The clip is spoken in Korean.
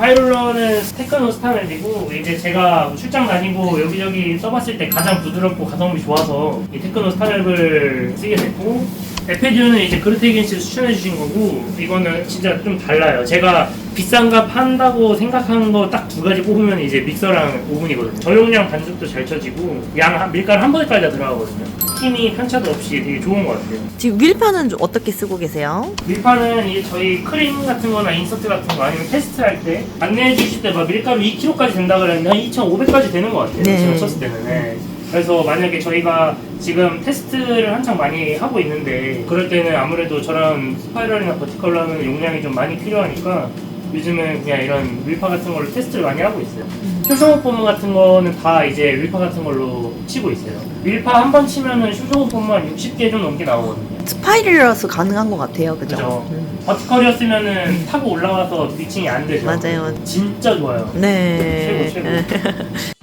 파이롤러는 테크노 스타일이고 이제 제가 출장 다니고 여기저기 써봤을 때 가장 부드럽고 가성비 좋아서 이 테크노 스타일을 쓰게 됐고 에페듀는 이제 그르테긴 씨 추천해 주신 거고 이거는 진짜 좀 달라요. 제가 비싼 값 한다고 생각하는 거 딱 두 가지 뽑으면 이제 믹서랑 오븐이거든요. 저용량 반죽도 잘 쳐지고 양 한- 밀가루 한 번에까지 다 들어가거든요. 힘이 편차도 없이 되게 좋은 것 같아요. 지금 좀 어떻게 쓰고 계세요? 밀파는 이제 저희 크림 같은 거나 인서트 같은 거 아니면 테스트 할 때 안내해 주실 때 막 밀가루 2kg까지 된다 그랬는데 한 2,500까지 되는 것 같아요. 네. 제가 쳤을 때는. 네. 그래서 만약에 저희가 지금 테스트를 한창 많이 하고 있는데 그럴 때는 아무래도 저런 스파이럴이나 버티컬로 하면 용량이 좀 많이 필요하니까 요즘은 그냥 이런 밀파 같은 걸로 테스트를 많이 하고 있어요. 효정호 폼 같은 거는 다 이제 밀파 같은 걸로 치고 있어요. 밀파 한 번 치면은 효정호 폼만 60개 좀 넘게 나오거든요. 스파이럴러서 가능한 것 같아요. 그죠? 그죠. 음. 버티컬이었으면은 타고 올라가서 미칭이 안 되죠. 맞아요. 진짜 좋아요. 네. 최고, 최고.